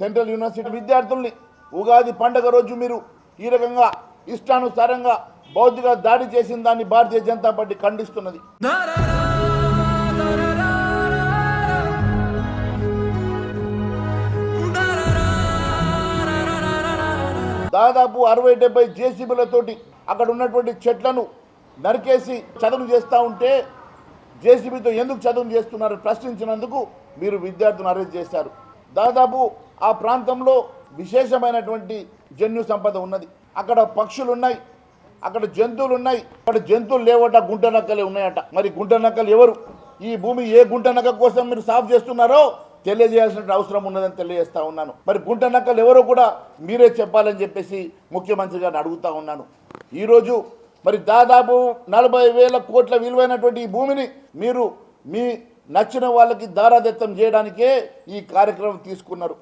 Central university విద్యార్థుల్ని ఉగాది పండగ రోజు మీరు ఈ రకంగా ఇష్టానుసారంగా బౌద్ధిక దాడి చేసిన దాన్ని భారతీయ జనతా పార్టీ ఖండిస్తున్నది. దాదాపు అరవై డెబ్బై జేసీబీలతోటి అక్కడ ఉన్నటువంటి చెట్లను నరికేసి చదును చేస్తూ ఉంటే జేసీబీతో ఎందుకు చదువు చేస్తున్నారు ప్రశ్నించినందుకు మీరు విద్యార్థులను అరెస్ట్ చేశారు. దాదాపు ఆ ప్రాంతంలో విశేషమైనటువంటి జన్యు సంపద ఉన్నది. అక్కడ పక్షులు ఉన్నాయి అక్కడ జంతువులు ఉన్నాయి అక్కడ జంతువులు లేవట గుంట నక్కలే ఉన్నాయట. మరి గుంట నక్కలు ఎవరు? ఈ భూమి ఏ గుంట నక్క కోసం మీరు సాఫ్ చేస్తున్నారో తెలియజేయాల్సిన అవసరం ఉన్నదని తెలియజేస్తా ఉన్నాను. మరి గుంట నక్కలు ఎవరో కూడా మీరే చెప్పాలని చెప్పేసి ముఖ్యమంత్రి గారిని అడుగుతా ఉన్నాను. ఈరోజు మరి దాదాపు నలభై వేల కోట్ల విలువైనటువంటి ఈ భూమిని మీరు మీ నచ్చిన వాళ్ళకి దారాదత్తం చేయడానికే ఈ కార్యక్రమం తీసుకున్నారు.